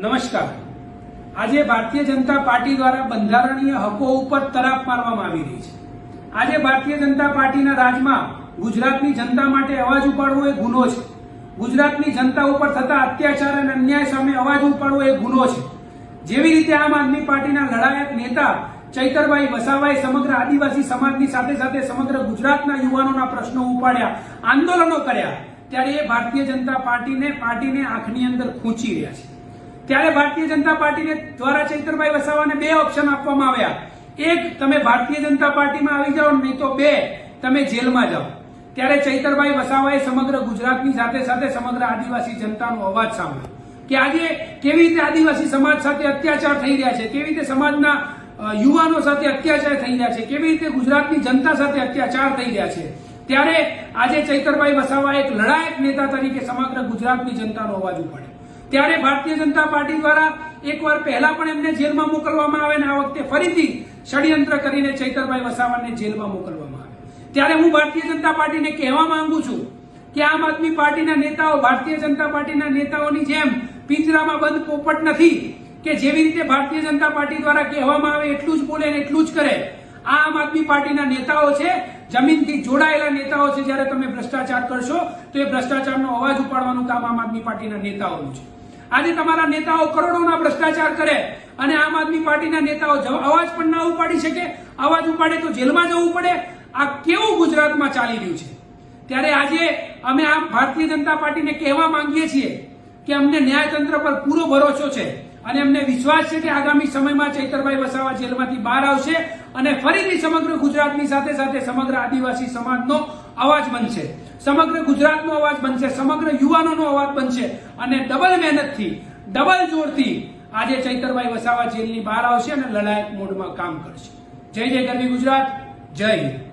નમસ્કાર. આજે ભારતીય જનતા પાર્ટી દ્વારા બંધારણીય હકો ઉપર તરાપ મારવામાં આવી રહી છે. આજે ભારતીય જનતા પાર્ટીના રાજમાં ગુજરાતની જનતા માટે અવાજ ઉપાડવો એ ગુનો છે. ગુજરાતની જનતા ઉપર થતા અત્યાચાર અને અન્યાય સામે અવાજ ઉપાડવો એ ગુનો છે. જેવી રીતે આમ આદમી પાર્ટીના લડાયક નેતા ચૈતરભાઈ વસાવાએ સમગ્ર આદિવાસી સમાજની સાથે સાથે સમગ્ર ગુજરાતના યુવાનોના પ્રશ્નો ઉપાડ્યા, આંદોલનો કર્યા, ત્યારે એ ભારતીય જનતા પાર્ટીને પાર્ટીને આંખની અંદર ખૂંચી રહ્યા છે. ત્યારે ભારતીય જનતા પાર્ટીને દ્વારા ચૈતરભાઈ વસાવાને બે ઓપ્શન આપવામાં આવ્યા. એક, તમે ભારતીય જનતા પાર્ટીમાં આવી જાઓ, નહીં તો બે, તમે જેલમાં જાઓ. ત્યારે ચૈતરભાઈ વસાવાએ સમગ્ર ગુજરાતની સાથે સાથે સમગ્ર આદિવાસી જનતાનો અવાજ સાંભળ્યો કે આજે કેવી રીતે આદિવાસી સમાજ સાથે અત્યાચાર થઈ રહ્યા છે, કેવી રીતે સમાજના યુવાનો સાથે અત્યાચાર થઈ રહ્યા છે, કેવી રીતે ગુજરાતની જનતા સાથે અત્યાચાર થઈ રહ્યા છે. ત્યારે આજે ચૈતરભાઈ વસાવા એક લડાયક નેતા તરીકે સમગ્ર ગુજરાતની જનતાનો અવાજ ઉપાડ્યો. ત્યારે ભારતીય જનતા પાર્ટી દ્વારા એકવાર પહેલા પણ એમને જેલમાં મોકલવામાં આવે ને આ વખતે ફરીથી ષડયંત્ર કરીને ચૈતરભાઈ વસાવાને જેલમાં મોકલવામાં આવે. ત્યારે હું ભારતીય જનતા પાર્ટીને કહેવા માંગુ છું કે આમ આદમી પાર્ટીના નેતાઓ, ભારતીય જનતા પાર્ટીના નેતાઓની જેમ પિંજરામાં બંધ પોપટ નથી કે જેવી રીતે ભારતીય જનતા પાર્ટી દ્વારા કહેવામાં આવે એટલું જ બોલે ને એટલું જ કરે, આ આમ આદમી પાર્ટીના નેતાઓ છે જમીનથી જોડાયેલા નેતાઓ છે, જ્યારે તમે ભ્રષ્ટાચાર કરશો, તો એ ભ્રષ્ટાચારનો અવાજ ઉપાડવાનું કામ આમ આદમી પાર્ટીના નેતાઓનું છે. આજે તમારા નેતાઓ કરોડોના ભ્રષ્ટાચાર કરે અને આમ આદમી પાર્ટીના નેતાઓ અવાજ પણ ના ઉપાડી શકે, અવાજ ઉપાડે તો જેલમાં જવું પડે. આ કેવું ગુજરાતમાં ચાલી રહ્યું છે? ત્યારે આજે અમે આ ભારતીય જનતા પાર્ટીને કહેવા માંગીએ છીએ કે અમને ન્યાયતંત્ર પર પૂરો ભરોસો છે. અને અમને વિશ્વાસ છે કે આગામી સમયમાં ચૈતરભાઈ વસાવા જેલમાંથી બહાર આવશે અને ફરીથી સમગ્ર ગુજરાતની સાથે સાથે સમગ્ર આદિવાસી સમાજનો અવાજ બનશે. સમગ્ર ગુજરાતનો અવાજ બનશે, સમગ્ર યુવાનોનો અવાજ બનશે અને ડબલ મહેનતથી, ડબલ જોરથી આજે ચૈતરભાઈ વસાવા જેલની બહાર આવશે અને લડાયક મોડમાં કામ કરશે. જય જય ગરવી ગુજરાત, જય હિન્દ.